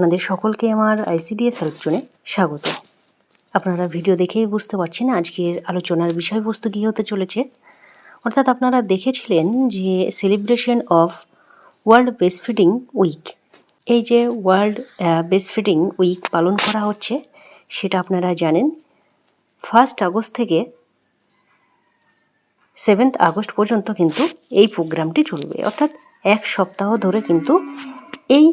আপনাদের সকলকে আমার আইসিডিএস জোনে স্বাগত। আপনারা ভিডিও দেখেই বুঝতে পারছেন আজকের আলোচনার বিষয়বস্তু কী হতে চলেছে। অর্থাৎ আপনারা দেখেছিলেন যে celebration of world breastfeeding week এই যে ওয়ার্ল্ড ব্রেস্টফিডিং উইক পালন করা হচ্ছে, সেটা আপনারা জানেন। ফার্স্ট আগস্ট থেকে সেভেন্থ আগস্ট পর্যন্ত কিন্তু এই প্রোগ্রামটি চলবে। অর্থাৎ এক সপ্তাহ ধরে কিন্তু এই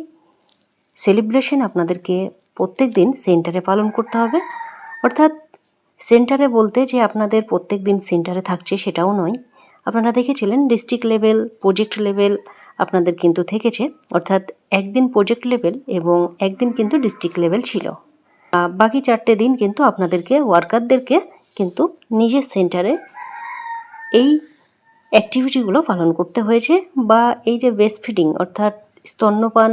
সেলিব্রেশন আপনাদেরকে প্রত্যেক দিন সেন্টারে পালন করতে হবে। অর্থাৎ সেন্টারে বলতে যে আপনাদের প্রত্যেক দিন সেন্টারে থাকছে সেটাও নয়। আপনারা দেখেছিলেন ডিস্ট্রিক্ট লেভেল প্রজেক্ট লেভেল আপনাদের কিন্তু থেকেছে। অর্থাৎ একদিন প্রজেক্ট লেভেল এবং একদিন কিন্তু ডিস্ট্রিক্ট লেভেল ছিল। বাকি চারটে দিন কিন্তু আপনাদেরকে ওয়ার্কারদেরকে কিন্তু নিজের সেন্টারে এই অ্যাক্টিভিটিগুলো পালন করতে হয়েছে বা এই যে বেস্ট ফিডিং অর্থাৎ স্তন্যপান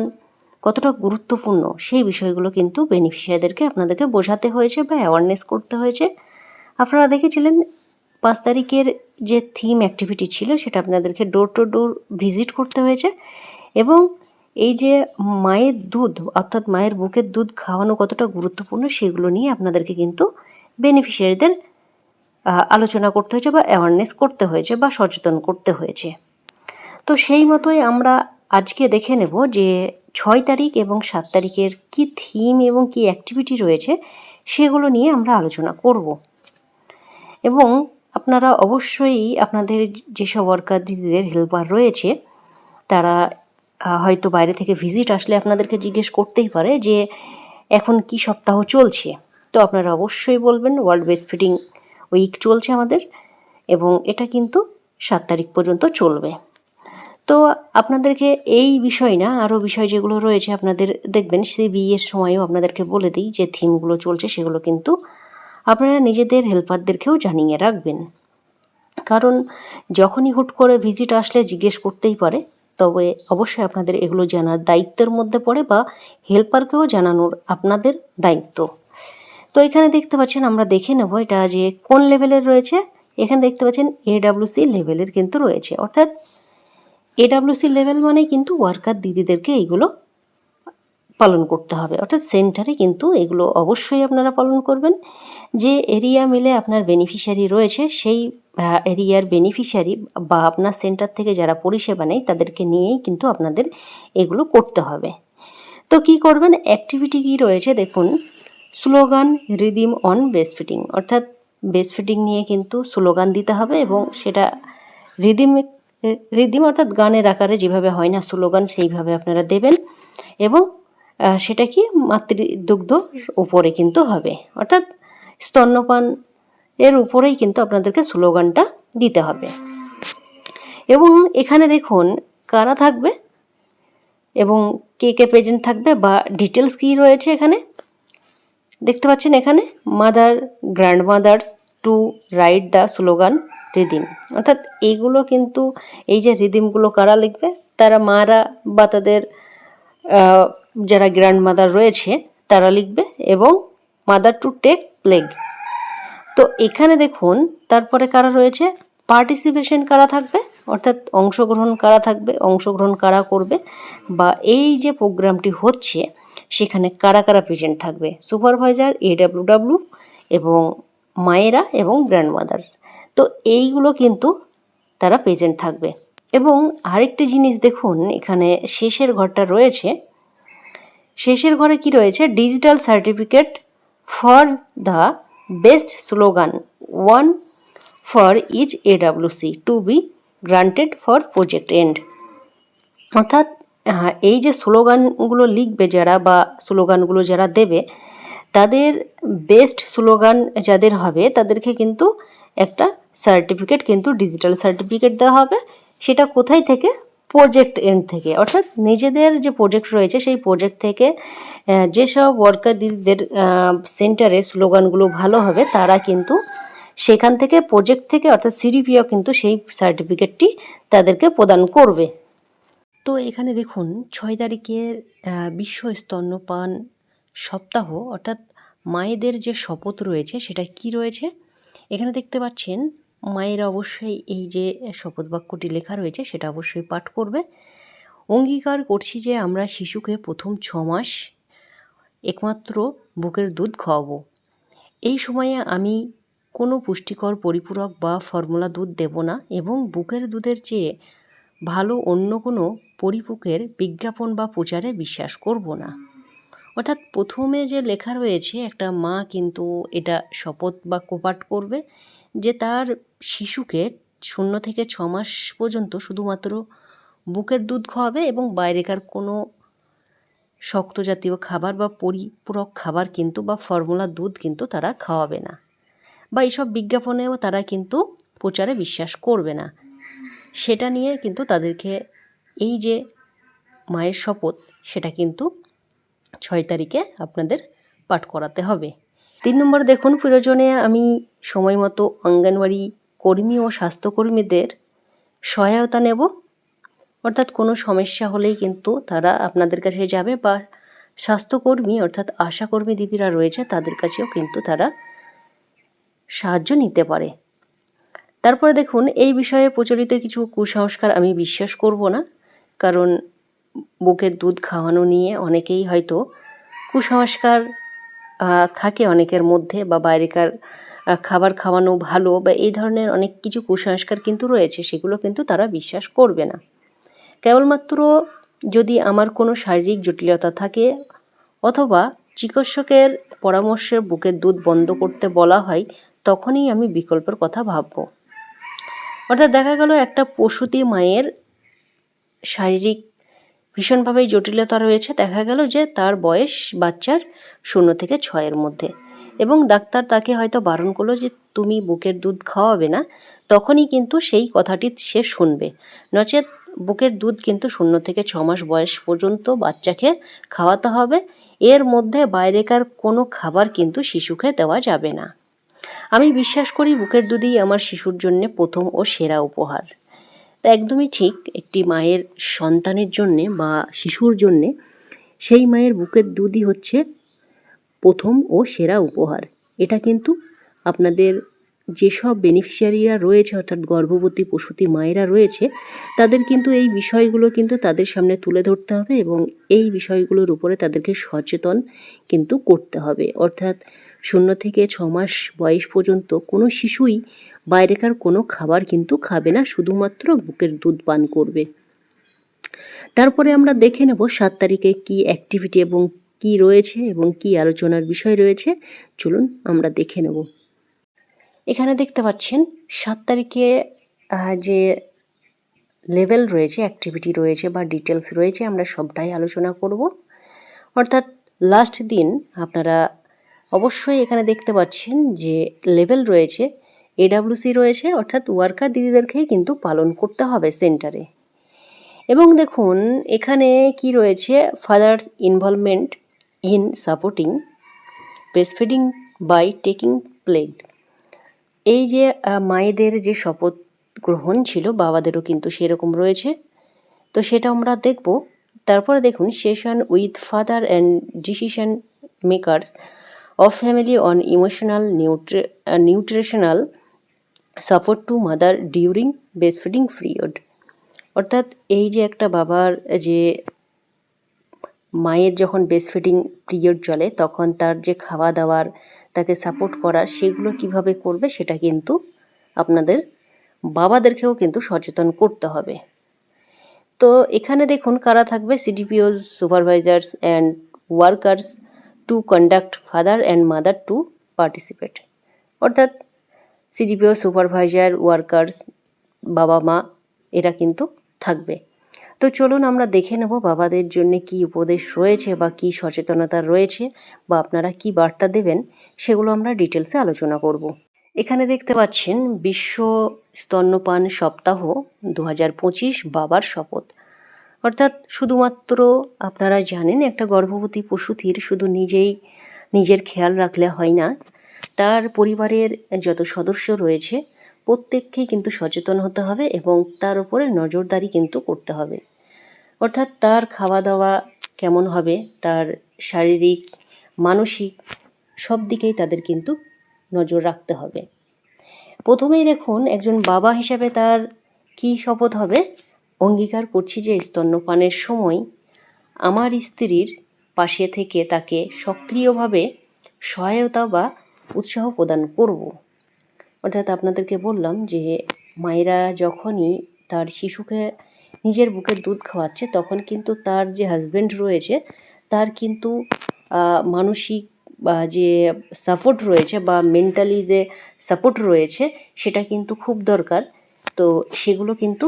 কতটা গুরুত্বপূর্ণ সেই বিষয়গুলো কিন্তু বেনিফিশিয়ারিদেরকে আপনাদেরকে বোঝাতে হয়েছে বা অ্যাওয়ারনেস করতে হয়েছে। আপনারা দেখেছিলেন পাঁচ তারিখের যে থিম অ্যাক্টিভিটি ছিল সেটা আপনাদেরকে ডোর টু ডোর ভিজিট করতে হয়েছে এবং এই যে মায়ের দুধ, অর্থাৎ মায়ের বুকের দুধ খাওয়ানো কতটা গুরুত্বপূর্ণ সেগুলো নিয়ে আপনাদেরকে কিন্তু বেনিফিশিয়ারিদের আলোচনা করতে হয়েছে বা অ্যাওয়ারনেস করতে হয়েছে বা সচেতন করতে হয়েছে। তো সেই মতোই আমরা আজকে দেখে নেব যে ছয় তারিখ এবং সাত তারিখের কি থিম এবং কি অ্যাক্টিভিটি রয়েছে, সেগুলো নিয়ে আমরা আলোচনা করব। এবং আপনারা অবশ্যই আপনাদের যেসব ওয়ার্কার দিদিদের হেল্পার রয়েছে, তারা হয়তো বাইরে থেকে ভিজিট আসলে আপনাদেরকে জিজ্ঞেস করতেই পারে যে, এখন কি সপ্তাহ চলছে? তো আপনারা অবশ্যই বলবেন ওয়ার্ল্ড বেস্ট ফিডিং উইক চলছে আমাদের এবং এটা কিন্তু সাত তারিখ পর্যন্ত চলবে। তো আপনাদেরকে এই বিষয় না আরও বিষয় যেগুলো রয়েছে আপনাদের দেখবেন, সেই বিয়ের সময়ও আপনাদেরকে বলে দিই যে থিমগুলো চলছে, সেগুলো কিন্তু আপনারা নিজেদের হেল্পারদেরকেও জানিয়ে রাখবেন। কারণ যখনই হুট করে ভিজিট আসলে জিজ্ঞেস করতেই পারে, তবে অবশ্যই আপনাদের এগুলো জানার দায়িত্বের মধ্যে পড়ে বা হেল্পারকেও জানানোর আপনাদের দায়িত্ব। তো এখানে দেখতে পাচ্ছেন, আমরা দেখে নেব এটা যে কোন লেভেলের রয়েছে। এখানে দেখতে পাচ্ছেন এডাব্লিউসি লেভেলের কিন্তু রয়েছে। অর্থাৎ এডাব্লিউসি লেভেল মানে কিন্তু ওয়ার্কার দিদিদেরকে এইগুলো পালন করতে হবে। অর্থাৎ সেন্টারে কিন্তু এগুলো অবশ্যই আপনারা পালন করবেন। যে এরিয়া মিলে আপনার বেনিফিশিয়ারি রয়েছে, সেই এরিয়ার বেনিফিশিয়ারি বা আপনার সেন্টার থেকে যারা পরিষেবা নেয়, তাদেরকে নিয়েই কিন্তু আপনাদের এগুলো করতে হবে। তো কি করবেন? অ্যাক্টিভিটি কি রয়েছে? দেখুন slogan rhythm on breastfeeding অর্থাৎ বেস্ট ফিটিং নিয়ে কিন্তু স্লোগান দিতে হবে এবং সেটা রিদিম রিদিম অর্থাৎ গানের আকারে যেভাবে হয় না, স্লোগান সেইভাবে আপনারা দেবেন এবং সেটা কি মাতৃদুগ্ধ উপরে কিন্তু হবে। অর্থাৎ স্তন্যপান এর উপরেই কিন্তু আপনাদেরকে স্লোগানটা দিতে হবে। এবং এখানে দেখুন কারা থাকবে এবং কে কে প্রেজেন্ট থাকবে বা ডিটেলস কী রয়েছে এখানে? দেখতে পাচ্ছেন এখানে mother grandmothers to write the slogan rhythm. অর্থাৎ এইগুলো কিন্তু এই যে রিদিমগুলো কারা লিখবে, তারা মারা বা তাদের যারা গ্র্যান্ড মাদার রয়েছে, তারা লিখবে এবং মাদার টু টেক প্লেগ তো এখানে দেখুন, তারপরে কারা রয়েছে? পার্টিসিপেশন কারা থাকবে? অর্থাৎ অংশগ্রহণ কারা থাকবে? অংশগ্রহণ কারা করবে? বা এই যে প্রোগ্রামটি হচ্ছে, সেখানে কারা কারা প্রেজেন্ট থাকবে? সুপারভাইজার এডাব্লিউডাব্লিউ এবং মায়েরা এবং গ্র্যান্ডমাদার তো এইগুলো কিন্তু তারা প্রেজেন্ট থাকবে। এবং আরেকটি জিনিস দেখুন, এখানে শেষের ঘরটা রয়েছে। শেষের ঘরে কি রয়েছে? Digital certificate for the best slogan one for each AWC to be granted for project and অর্থাৎ এই যে স্লোগানগুলো লিখবে যারা বা স্লোগানগুলো যারা দেবে, তাদের বেস্ট স্লোগান যাদের হবে, তাদেরকে কিন্তু একটা সার্টিফিকেট কিন্তু ডিজিটাল সার্টিফিকেট দেওয়া হবে। সেটা কোথায় থেকে? প্রজেক্ট এন্ড থেকে। অর্থাৎ নিজেদের যে প্রজেক্ট রয়েছে, সেই প্রজেক্ট থেকে যেসব ওয়ার্কার দিদিদের সেন্টারে স্লোগানগুলো ভালো হবে, তারা কিন্তু সেখান থেকে প্রজেক্ট থেকে, অর্থাৎ সিডিপিও কিন্তু সেই সার্টিফিকেটটি তাদেরকে প্রদান করবে। তো এখানে দেখুন, ছয় তারিখের বিশ্ব স্তন্যপান সপ্তাহ, অর্থাৎ মায়েদের যে শপথ রয়েছে, সেটা কি রয়েছে? এখানে দেখতে পাচ্ছেন, মায়ের অবশ্যই এই যে শপথ বাক্যটি লেখা রয়েছে, সেটা অবশ্যই পাঠ করবে। অঙ্গীকার করছি যে আমরা শিশুকে প্রথম ছ মাস একমাত্র বুকের দুধ খাওয়াবো। এই সময়ে আমি কোনো পুষ্টিকর পরিপূরক বা ফর্মুলা দুধ দেব না এবং বুকের দুধের চেয়ে ভালো অন্য কোনো পরিপূরকের বিজ্ঞাপন বা প্রচারে বিশ্বাস করব না। অর্থাৎ প্রথমে যে লেখা রয়েছে, একটা মা কিন্তু এটা শপথ বা কোপাট করবে যে তার শিশুকে শূন্য থেকে ছ মাস পর্যন্ত শুধুমাত্র বুকের দুধ খাওয়াবে এবং বাইরেকার কোনো শক্ত জাতীয় খাবার বা পরিপূরক খাবার কিন্তু বা ফর্মুলা দুধ কিন্তু তারা খাওয়াবে না। বা এইসব বিজ্ঞাপনেও তারা কিন্তু প্রচারে বিশ্বাস করবে না। সেটা নিয়ে কিন্তু তাদেরকে এই যে মায়ের শপথ, সেটা কিন্তু ছয় তারিখে আপনাদের পাঠ করাতে হবে। তিন নম্বর দেখুন, প্রয়োজনে আমি সময় মতো অঙ্গনওয়াড়ি কর্মী ও স্বাস্থ্যকর্মীদের সহায়তা নেব। অর্থাৎ কোনো সমস্যা হলেই কিন্তু তারা আপনাদের কাছে যাবে বা স্বাস্থ্যকর্মী অর্থাৎ আশাকর্মী দিদিরা রয়েছে, তাদের কাছেও কিন্তু তারা সাহায্য নিতে পারে। তারপরে দেখুন, এই বিষয়ে প্রচলিত কিছু কুসংস্কার আমি বিশ্বাস করব না। কারণ বুকের দুধ খাওয়ানো নিয়ে অনেকেই হয়তো কুসংস্কার থাকে অনেকের মধ্যে বা বাইরেকার খাবার খাওয়ানো ভালো বা এই ধরনের অনেক কিছু কুসংস্কার কিন্তু রয়েছে, সেগুলো কিন্তু তারা বিশ্বাস করবে না। কেবলমাত্র যদি আমার কোনো শারীরিক জটিলতা থাকে অথবা চিকিৎসকের পরামর্শে বুকের দুধ বন্ধ করতে বলা হয়, তখনই আমি বিকল্পের কথা ভাববো। অর্থাৎ দেখা গেল একটা প্রসূতি মায়ের শারীরিক ভীষণভাবে জটিলতা রয়েছে। দেখা গেল যে তার বয়স বাচ্চার শূন্য থেকে ছয়ের মধ্যে এবং ডাক্তার তাকে হয়তো বারণ করল যে তুমি বুকের দুধ খাওয়াবে না। তখনই কিন্তু সেই কথাটি সে শুনবে। নচেত বুকের দুধ কিন্তু শূন্য থেকে ছ মাস বয়স পর্যন্ত বাচ্চাকে খাওয়াতে হবে। এর মধ্যে বাইরেকার কোনো খাবার কিন্তু শিশুকে দেওয়া যাবে না। আমি বিশ্বাস করি বুকের দুধই আমার শিশুর জন্য প্রথম ও সেরা উপহার। তা একদমই ঠিক। একটি মায়ের সন্তানের জন্যে বা শিশুর জন্যে সেই মায়ের বুকের দুধই হচ্ছে প্রথম ও সেরা উপহার। এটা কিন্তু আপনাদের যেসব বেনিফিশিয়ারিরা রয়েছে, অর্থাৎ গর্ভবতী প্রসূতি মায়েরা রয়েছে, তাদের কিন্তু এই বিষয়গুলো কিন্তু তাদের সামনে তুলে ধরতে হবে এবং এই বিষয়গুলোর উপরে তাদেরকে সচেতন কিন্তু করতে হবে। অর্থাৎ শূন্য থেকে ছ মাস বয়স পর্যন্ত কোনো শিশুই বাইরেকার কোনো খাবার কিন্তু খাবে না, শুধুমাত্র বুকের দুধ পান করবে। তারপরে আমরা দেখে নেব সাত তারিখে কি অ্যাক্টিভিটি এবং কি রয়েছে এবং কি আলোচনার বিষয় রয়েছে। চলুন আমরা দেখে নেব। এখানে দেখতে পাচ্ছেন, সাত তারিখে যে লেভেল রয়েছে অ্যাক্টিভিটি রয়েছে বা ডিটেলস রয়েছে, আমরা সবটাই আলোচনা করব। অর্থাৎ লাস্ট দিন আপনারা অবশ্যই এখানে দেখতে পাচ্ছেন যে লেভেল রয়েছে এডাব্লিউসি রয়েছে, অর্থাৎ ওয়ার্কার দিদিদেরকেই কিন্তু পালন করতে হবে সেন্টারে। এবং দেখুন, এখানে কি রয়েছে? Fathers involvement in supporting breastfeeding by taking pledge এই যে মায়েদের যে শপথ গ্রহণ ছিল, বাবাদেরও কিন্তু সেরকম রয়েছে। তো সেটা আমরা দেখব। তারপরে দেখুন session with father and decision makers of family on emotional nutri nutritional support to mother during breastfeeding period অর্থাৎ এই যে একটা বাবার যে মায়ের যখন বেস্ট ফিডিং পিরিয়ড চলে, তখন তার যে খাওয়া দাওয়ার, তাকে সাপোর্ট করা, সেগুলো কীভাবে করবে সেটা কিন্তু আপনাদের বাবাদেরকেও কিন্তু সচেতন করতে হবে। তো এখানে দেখুন কারা থাকবে? CDPOs supervisors and workers to conduct father and mother to participate অর্থাৎ সিডিপিও সুপারভাইজার ওয়ার্কার্স বাবা, মা, এরা কিন্তু থাকবে। তো চলুন আমরা দেখে নেব বাবাদের জন্য কি উপদেশ রয়েছে বা কি সচেতনতা রয়েছে বা আপনারা কি বার্তা দেবেন, সেগুলো আমরা ডিটেলসে আলোচনা করব। এখানে দেখতে পাচ্ছেন, বিশ্ব স্তন্যপান সপ্তাহ দু হাজার পঁচিশ বাবার শপথ। অর্থাৎ শুধুমাত্র আপনারা জানেন একটা গর্ভবতী প্রসূতির শুধু নিজেই নিজের খেয়াল রাখলে হয় না, তার পরিবারের যত সদস্য রয়েছে প্রত্যেককেই কিন্তু সচেতন হতে হবে এবং তার উপরে নজরদারি কিন্তু করতে হবে। অর্থাৎ তার খাওয়া দাওয়া কেমন হবে, তার শারীরিক, মানসিক সব দিকেই তাদের কিন্তু নজর রাখতে হবে। প্রথমেই দেখুন একজন বাবা হিসাবে তার কি শপথ হবে? অঙ্গীকার করছি যে স্তন্যপানের সময় আমার স্ত্রীর পাশে থেকে তাকে সক্রিয়ভাবে সহায়তা বা উৎসাহ প্রদান করব। অর্থাৎ আপনাদেরকে বললাম যে মায়েরা যখনই তার শিশুকে নিজের বুকের দুধ খাওয়াচ্ছে, তখন কিন্তু তার যে হাজব্যান্ড রয়েছে, তার কিন্তু মানসিক বা যে সাপোর্ট রয়েছে বা মেন্টালি যে সাপোর্ট রয়েছে, সেটা কিন্তু খুব দরকার। তো সেগুলো কিন্তু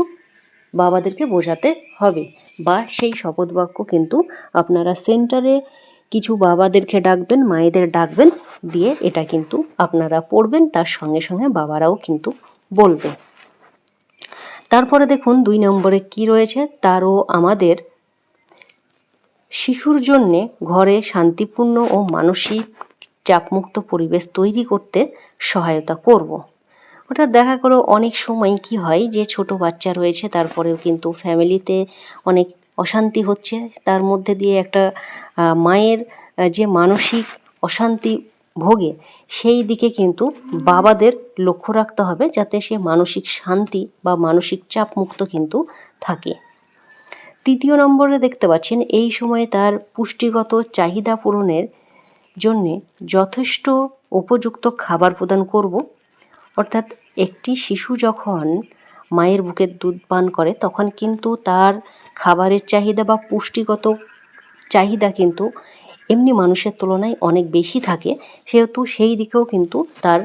বাবাদেরকে বোঝাতে হবে। বা সেই শপথ বাক্য কিন্তু আপনারা সেন্টারে কিছু বাবাদেরকে ডাকবেন, মায়েদের ডাকবেন, দিয়ে এটা কিন্তু আপনারা পড়বেন, তার সঙ্গে সঙ্গে বাবারাও কিন্তু বলবে। তারপরে দেখুন দুই নম্বরে কি রয়েছে? তারও আমাদের শিশুর জন্যে ঘরে শান্তিপূর্ণ ও মানসিক চাপমুক্ত পরিবেশ তৈরি করতে সহায়তা করব। অর্থাৎ দেখা করো অনেক সময় কি হয় যে ছোট বাচ্চা রয়েছে, তারপরেও কিন্তু ফ্যামিলিতে অনেক অশান্তি হচ্ছে। তার মধ্যে দিয়ে একটা মায়ের যে মানসিক অশান্তি ভোগে, সেই দিকে কিন্তু বাবাদের লক্ষ্য রাখতে হবে যাতে সে মানসিক শান্তি বা মানসিক চাপ মুক্ত কিন্তু থাকে। তৃতীয় নম্বরে দেখতে পাচ্ছেন, এই সময়ে তার পুষ্টিগত চাহিদা পূরণের জন্যে যথেষ্ট উপযুক্ত খাবার প্রদান করব। অর্থাৎ একটি শিশু যখন মায়ের বুকের দুধ পান করে, তখন কিন্তু তার খাবারের চাহিদা বা পুষ্টিগত চাহিদা কিন্তু এমনি মানুষের তুলনায় অনেক বেশি থাকে। সেহেতু সেই দিকেও কিন্তু তার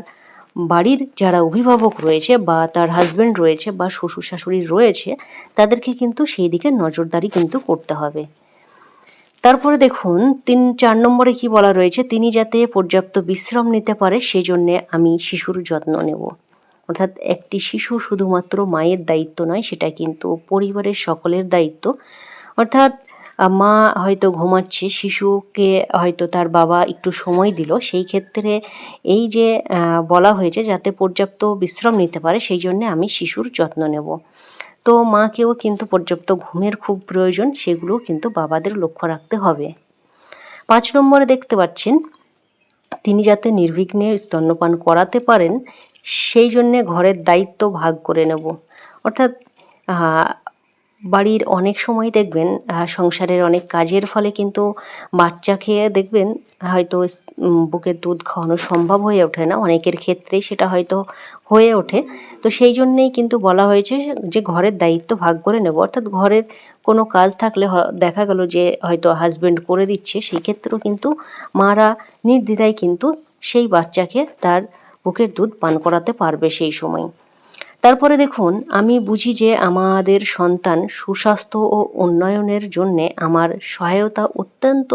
বাড়ির যারা অভিভাবক রয়েছে বা তার হাজব্যান্ড রয়েছে বা শ্বশুর শাশুড়ি রয়েছে, তাদেরকে কিন্তু সেই দিকে নজরদারি কিন্তু করতে হবে। তারপরে দেখুন, তিন, চার নম্বরে কি বলা রয়েছে? তিনি যাতে পর্যাপ্ত বিশ্রাম নিতে পারে, সেজন্যে আমি শিশুর যত্ন নেব। অর্থাৎ একটি শিশু শুধুমাত্র মায়ের দায়িত্ব নয়, সেটা কিন্তু পরিবারের সকলের দায়িত্ব। অর্থাৎ মা হয়তো ঘুমাচ্ছে, শিশুকে হয়তো তার বাবা একটু সময় দিল, সেই ক্ষেত্রে এই যে বলা হয়েছে, যাতে পর্যাপ্ত বিশ্রাম নিতে পারে, সেই জন্যে আমি শিশুর যত্ন নেব। তো মাকেও কিন্তু পর্যাপ্ত ঘুমের খুব প্রয়োজন, সেগুলোও কিন্তু বাবাদের লক্ষ্য রাখতে হবে। পাঁচ নম্বরে দেখতে পাচ্ছেন, তিনি যাতে নির্বিঘ্নে স্তন্যপান করাতে পারেন, সেই জন্যে ঘরের দায়িত্ব ভাগ করে নেব। অর্থাৎ বাড়ির অনেক সময় দেখবেন সংসারের অনেক কাজের ফলে কিন্তু বাচ্চা খেয়ে দেখবেন, হয়তো বুকের দুধ খাওয়ানো সম্ভব হয়ে ওঠে না। অনেকের ক্ষেত্রেই সেটা হয়তো হয়ে ওঠে। তো সেই জন্যেই কিন্তু বলা হয়েছে যে, ঘরের দায়িত্ব ভাগ করে নেব। অর্থাৎ ঘরের কোনো কাজ থাকলে দেখা গেল যে, হয়তো হাজবেন্ড করে দিচ্ছে, সেই ক্ষেত্রেও কিন্তু মারা নির্দ্বিধায় কিন্তু সেই বাচ্চাকে তার বুকের দুধ পান করাতে পারবে সেই সময়। তারপরে দেখুন, আমি বুঝি যে আমাদের সন্তান সুস্বাস্থ্য ও উন্নয়নের জন্যে আমার সহায়তা অত্যন্ত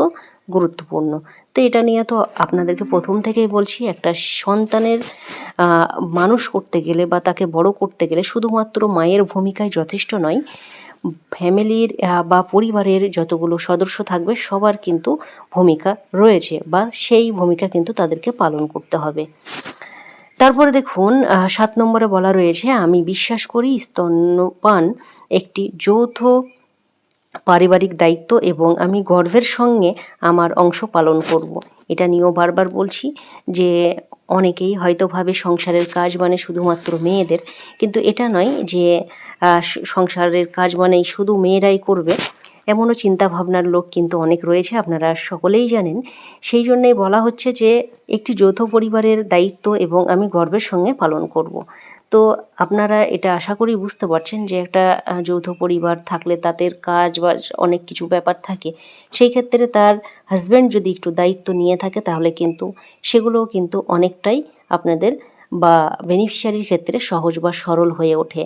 গুরুত্বপূর্ণ। তো এটা নিয়ে তো আপনাদেরকে প্রথম থেকেই বলছি, একটা সন্তানের মানুষ করতে গেলে বা তাকে বড় করতে গেলে শুধুমাত্র মায়ের ভূমিকায় যথেষ্ট নয়, ফ্যামিলির বা পরিবারের যতগুলো সদস্য থাকবে সবার কিন্তু ভূমিকা রয়েছে বা সেই ভূমিকা কিন্তু তাদেরকে পালন করতে হবে। তারপরে দেখুন সাত নম্বরে বলা রয়েছে, আমি বিশ্বাস করি স্তন্যপান একটি যৌথ পারিবারিক দায়িত্ব এবং আমি গর্বের সঙ্গে আমার অংশ পালন করব। এটা নিয়েও বারবার বলছি যে অনেকেই হয়তো ভাবে সংসারের কাজ মানে শুধুমাত্র মেয়েদের, কিন্তু এটা নয় যে সংসারের কাজ মানেই শুধু মেয়েরাই করবে এমনও চিন্তা ভাবনার লোক কিন্তু অনেক রয়েছে, আপনারা সকলেই জানেন। সেই জন্যই বলা হচ্ছে যে, একটি যৌথ পরিবারের দায়িত্ব এবং আমি গর্বের সঙ্গে পালন করব। তো আপনারা এটা আশা করি বুঝতে পারছেন যে, একটা যৌথ পরিবার থাকলে তাদের কাজ বা অনেক কিছু ব্যাপার থাকে। সেই ক্ষেত্রে তার হাজব্যান্ড যদি একটু দায়িত্ব নিয়ে থাকে, তাহলে কিন্তু সেগুলোও কিন্তু অনেকটাই আপনাদের বা বেনিফিশিয়ারির ক্ষেত্রে সহজ বা সরল হয়ে ওঠে।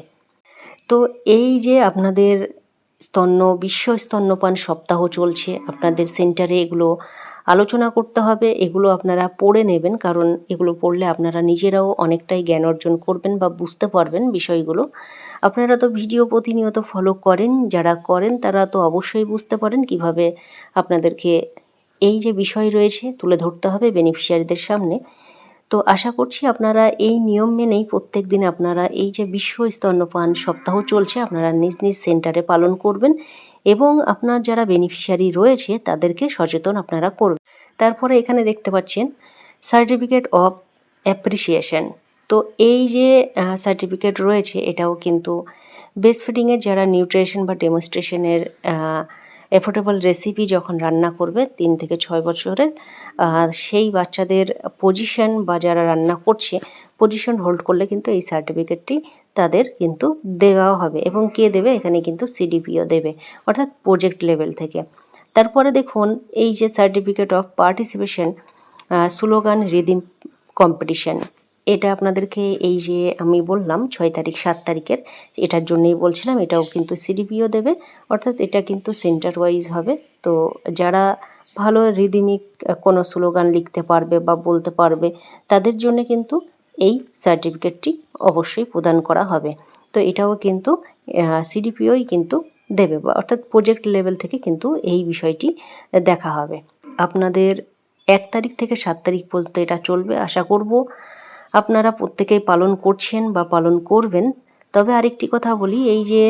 তো এই যে আপনাদের স্তন্য, বিশ্ব স্তন্যপান সপ্তাহ চলছে। আপনাদের সেন্টারে এগুলো আলোচনা করতে হবে, এগুলো আপনারা পড়ে নেবেন, কারণ এগুলো পড়লে আপনারা নিজেরাও অনেকটাই জ্ঞান অর্জন করবেন বা বুঝতে পারবেন বিষয়গুলো। আপনারা তো ভিডিও প্রতিনিয়ত ফলো করেন, যারা করেন তারা তো অবশ্যই বুঝতে পারেন কীভাবে আপনাদেরকে এই যে বিষয় রয়েছে তুলে ধরতে হবে বেনিফিশিয়ারিদের সামনে। তো আশা করছি আপনারা এই নিয়ম মেনেই প্রত্যেক দিন আপনারা এই যে বিশ্ব স্তন্যপান সপ্তাহ চলছে, আপনারা নিজ নিজ সেন্টারে পালন করবেন এবং আপনার যারা বেনিফিশিয়ারি রয়েছে তাদেরকে সচেতন আপনারা করবেন। তারপরে এখানে দেখতে পাচ্ছেন সার্টিফিকেট অফ অ্যাপ্রিসিয়েশন তো এই যে সার্টিফিকেট রয়েছে এটাও কিন্তু বেস্ট ফিডিংয়ের যারা নিউট্রিশন বা ডেমনস্ট্রেশনের অ্যাফোর্ডেবল রেসিপি যখন রান্না করবে, তিন থেকে ছয় বছরের সেই বাচ্চাদের পজিশন বা যারা রান্না করছে পজিশন হোল্ড করলে কিন্তু এই সার্টিফিকেটটি তাদের কিন্তু দেওয়া হবে এবং কে দেবে? এখানে কিন্তু সিডিপিও দেবে, অর্থাৎ প্রজেক্ট লেভেল থেকে। তারপরে দেখুন, এই যে certificate of participation slogan rhythm competition এটা আপনাদেরকে এই যে আমি বললাম ছয় তারিখ, সাত তারিখের এটার জন্যই বলছিলাম, এটাও কিন্তু সিডিপিও দেবে, অর্থাৎ এটা কিন্তু সেন্টার ওয়াইজ হবে। তো যারা ভালো রিদিমিক কোনো স্লোগান লিখতে পারবে বা বলতে পারবে, তাদের জন্য কিন্তু এই সার্টিফিকেটটি অবশ্যই প্রদান করা হবে। তো এটাও কিন্তু সিডিপিওই কিন্তু দেবে বা অর্থাৎ প্রজেক্ট লেভেল থেকে কিন্তু এই বিষয়টি দেখা হবে। আপনাদের এক তারিখ থেকে সাত তারিখ পর্যন্ত এটা চলবে, আশা করব। আপনারা প্রত্যেকেই পালন করছেন বা পালন করবেন। তবে আরেকটি কথা বলি, এই যে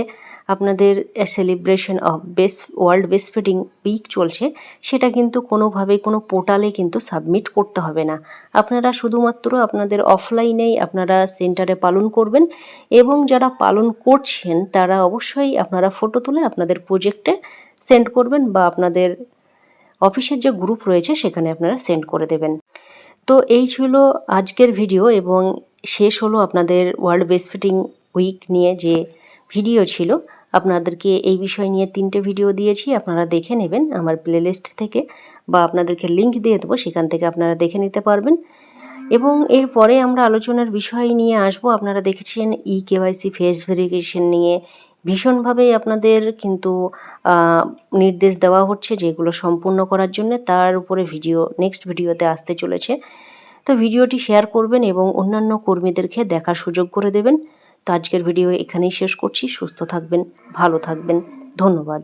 আপনাদের celebration of best world breastfeeding week চলছে, সেটা কিন্তু কোনোভাবে কোনো পোর্টালে কিন্তু সাবমিট করতে হবে না। আপনারা শুধুমাত্র আপনাদের অফলাইনেই আপনারা সেন্টারে পালন করবেন এবং যারা পালন করছেন, তারা অবশ্যই আপনারা ফটো তুলে আপনাদের প্রজেক্টে সেন্ড করবেন বা আপনাদের অফিসের যে গ্রুপ রয়েছে, সেখানে আপনারা সেন্ড করে দেবেন। তো এই ছিল আজকের ভিডিও এবং শেষ হলো আপনাদের ওয়ার্ল্ড বেস্ট ফিটিং উইক নিয়ে যে ভিডিও ছিল। আপনাদেরকে এই বিষয় নিয়ে তিনটে ভিডিও দিয়েছি, আপনারা দেখে নেবেন আমার প্লেলিস্ট থেকে বা আপনাদেরকে লিংক দিয়ে দেবো, সেখান থেকে আপনারা দেখে নিতে পারবেন। এবং এরপরে আমরা আলোচনার বিষয় নিয়ে আসব। আপনারা দেখেছেন ই কেওয়াইসি ফেস ভেরিফিকেশন নিয়ে ভীষণভাবে আপনাদের কিন্তু নির্দেশ দেওয়া হচ্ছে যেগুলো সম্পূর্ণ করার জন্য। তার উপরে ভিডিও নেক্সট ভিডিওতে আসতে চলেছে। তো ভিডিওটি শেয়ার করবেন এবং অন্যান্য কর্মীদেরকে দেখার সুযোগ করে দেবেন। তো আজকের ভিডিও এখানেই শেষ করছি। সুস্থ থাকবেন, ভালো থাকবেন। ধন্যবাদ।